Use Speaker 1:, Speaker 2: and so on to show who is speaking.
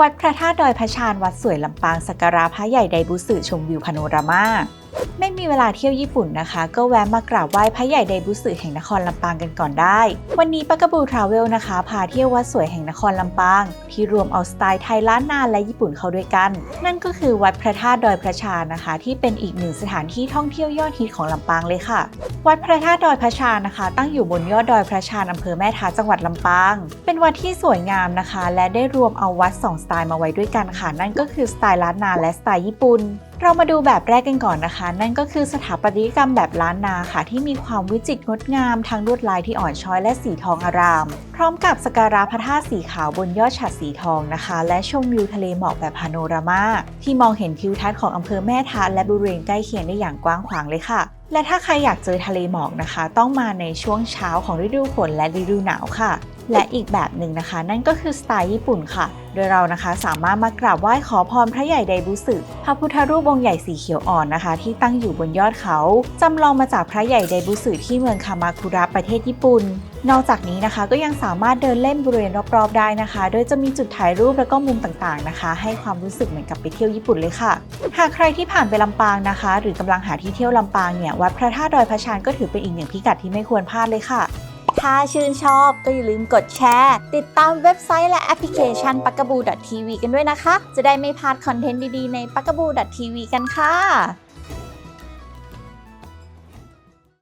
Speaker 1: วัดพระธาตุดอยพระชานวัดสวยลำปางสักการะพระใหญ่ไดบุสึชมวิวพาโนรามาไม่มีเวลาเที่ยวญี่ปุ่นนะคะ ก็แวะมากราบไหว้พระใหญ่ไดบุสึแห่งนครลำปางกันก่อนได้ วันนี้ปากกบูทราเวลนะคะ พาเที่ยววัดสวยแห่งนครลำปาง ที่รวมเอาสไตล์ไทยล้านนาและญี่ปุ่นเข้าด้วยกัน นั่นก็คือวัดพระธาตุดอยพระชานนะคะ ที่เป็นอีกหนึ่งสถานที่ท่องเที่ยวยอดฮิตของลำปางเลยค่ะ วัดพระธาตุดอยพระชานนะคะ ตั้งอยู่บนยอดดอยพระชานอำเภอแม่ทาจังหวัดลำปาง เป็นวัดที่สวยงามนะคะ และได้รวมเอาวัดสองสไตล์มาไว้ด้วยกันค่ะ นั่นก็คือสไตล์ล้านนาและสไตล์ญี่ปุ่น เรามาดูแบบแรกกันก่อนนะคะ นั่นก็คือสถาปัตยกรรมแบบล้านนาค่ะ ที่มีความวิจิตรงดงามทั้งลวดลายที่อ่อนช้อยและสีทองอาราม พร้อมกับสการะพระธาตุสีขาวบนยอดฉัดสีทองนะคะ และชมวิวทะเลหมอกแบบพาโนรามาที่มองเห็นทิวทัศน์ของอำเภอแม่ทาและบริเวณใกล้เคียงได้อย่างกว้างขวางเลยค่ะ และถ้าใครอยากเจอทะเลหมอกนะคะ ต้องมาในช่วงเช้าของฤดูฝนและฤดูหนาวค่ะ และอีกแบบหนึ่งนะคะ นั่นก็คือสไตล์ญี่ปุ่นค่ะ โดยเรานะคะสามารถมากราบไหว้ขอพรพระใหญ่ไดบุสึพระพุทธรูปองค์ใหญ่สีเขียวอ่อนนะคะ ที่ตั้งอยู่บนยอดเขาจำลองมาจากพระใหญ่ไดบุสึที่เมืองคามาคุระประเทศญี่ปุ่น นอกจากนี้นะคะก็ยังสามารถเดินเล่นบริเวณรอบๆได้นะคะ โดยจะมีจุดถ่ายรูปแล้วก็มุมต่างๆนะคะ ให้ความรู้สึกเหมือนกับไปเที่ยวญี่ปุ่นเลยค่ะ หากใครที่ผ่านไปลำปางนะคะ หรือกำลังหาที่เที่ยวลำปางเนี่ยวัดพระธาตุดอยพระชานก็ถือเป็นอีกหนึ่งพิกัดที่ไม่ควรพลาดเลยค่ะ ถ้าชื่นชอบก็อย่าลืมกดแชร์ ติดตามเว็บไซต์และแอปพลิเคชันปักกบู .tv กันด้วยนะคะ จะได้ไม่พลาดคอนเทนต์ดีๆในปักกบู .tv กันค่ะ